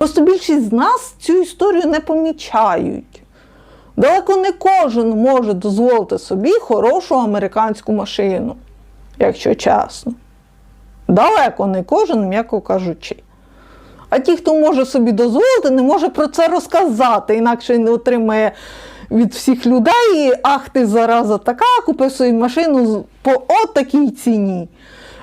Просто більшість з нас цю історію не помічають. Далеко не кожен може дозволити собі хорошу американську машину, якщо чесно. Далеко не кожен, м'яко кажучи. А ті, хто може собі дозволити, не може про це розказати, інакше не отримає від всіх людей. Ах, ти зараза така, купив собі машину по от такій ціні.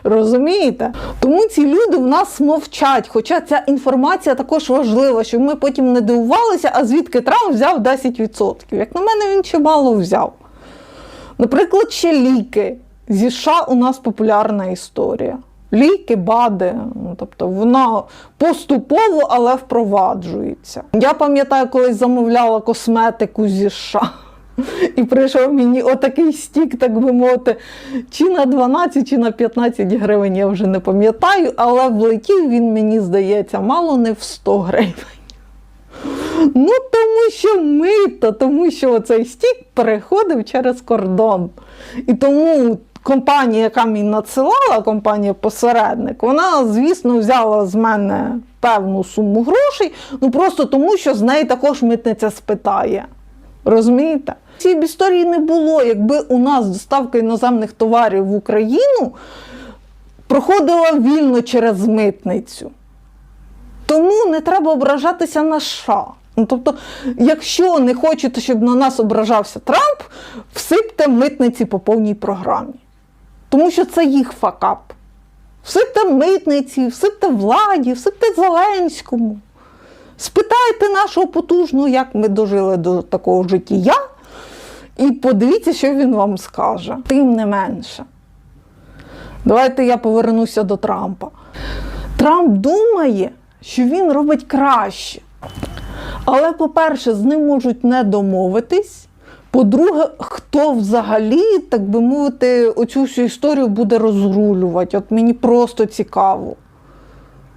Розумієте? Тому ці люди в нас мовчать. Хоча ця інформація також важлива, щоб ми потім не дивувалися, а звідки Трамп взяв 10%. Як на мене, він чимало взяв. Наприклад, ще ліки. Зі США у нас популярна історія. Ліки, БАДи, ну, тобто вона поступово, але впроваджується. Я пам'ятаю, колись замовляла косметику зі США. І прийшов мені отакий стік, так би мовити, чи на 12, чи на 15 гривень, я вже не пам'ятаю, але влетів він, мені здається, мало не в 100 гривень. Ну, тому що мито, тому що оцей стік переходив через кордон. І тому компанія, яка мені надсилала, компанія посередник, вона, звісно, взяла з мене певну суму грошей, ну просто тому, що з неї також митниця спитає. Розумієте? Цієї б історії не було, якби у нас доставка іноземних товарів в Україну проходила вільно через митницю. Тому не треба ображатися на США. Ну, тобто, якщо не хочете, щоб на нас ображався Трамп, всипте митниці по повній програмі. Тому що це їх факап. Всипте митниці, всипте владі, всипте Зеленському. Спитайте нашого потужного, як ми дожили до такого життя, і подивіться, що він вам скаже. Тим не менше. Давайте я повернуся до Трампа. Трамп думає, що він робить краще. Але, по-перше, з ним можуть не домовитись. По-друге, хто взагалі, так би мовити, оцю всю історію буде розрулювати? От мені просто цікаво.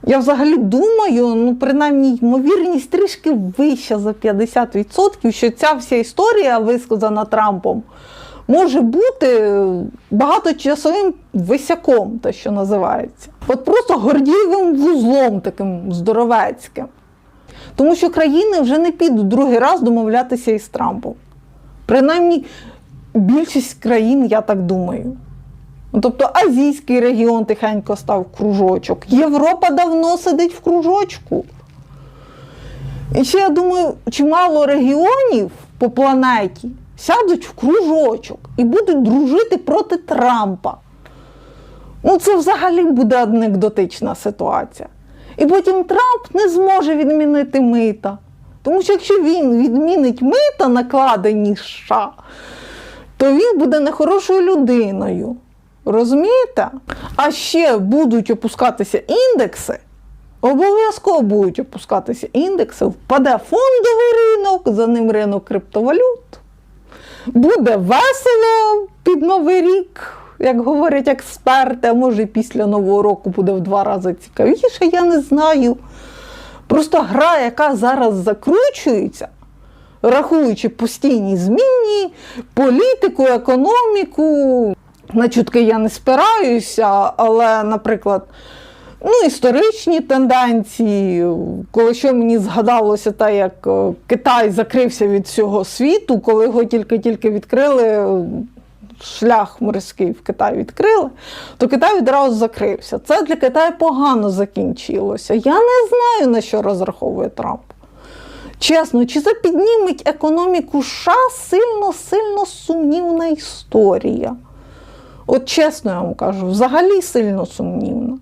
Я взагалі думаю, ну, принаймні, ймовірність трішки вища за 50%, що ця вся історія, висказана Трампом, може бути багаточасовим висяком, те, що називається. От просто гордієвим вузлом таким здоровецьким. Тому що країни вже не підуть другий раз домовлятися із Трампом. Принаймні, більшість країн, я так думаю. Ну, Тобто азійський регіон тихенько став кружочок. Європа давно сидить в кружочку. І ще, я думаю, чимало регіонів по планеті сядуть в кружочок і будуть дружити проти Трампа. Ну, це взагалі буде анекдотична ситуація. І потім Трамп не зможе відмінити мита. Тому що якщо він відмінить мита, накладені США, то він буде нехорошою людиною. Розумієте? А ще будуть опускатися індекси. Обов'язково будуть опускатися індекси, впаде фондовий ринок, за ним ринок криптовалют. Буде весело під Новий рік, як говорять експерти, а може після Нового року буде в два рази цікавіше, я не знаю. Просто гра, яка зараз закручується, рахуючи постійні зміни, політику, економіку. На чутки я не спираюся, але, наприклад, ну, історичні тенденції, коли що мені згадалося те, як е, Китай закрився від всього світу, коли його тільки-тільки відкрили, шлях морський в Китай відкрили, то Китай відразу закрився. Це для Китаю погано закінчилося. Я не знаю, на що розраховує Трамп. Чесно, чи це підніметь економіку США сильно-сильно сумнівна історія. От чесно я вам кажу, взагалі сильно сумнівна.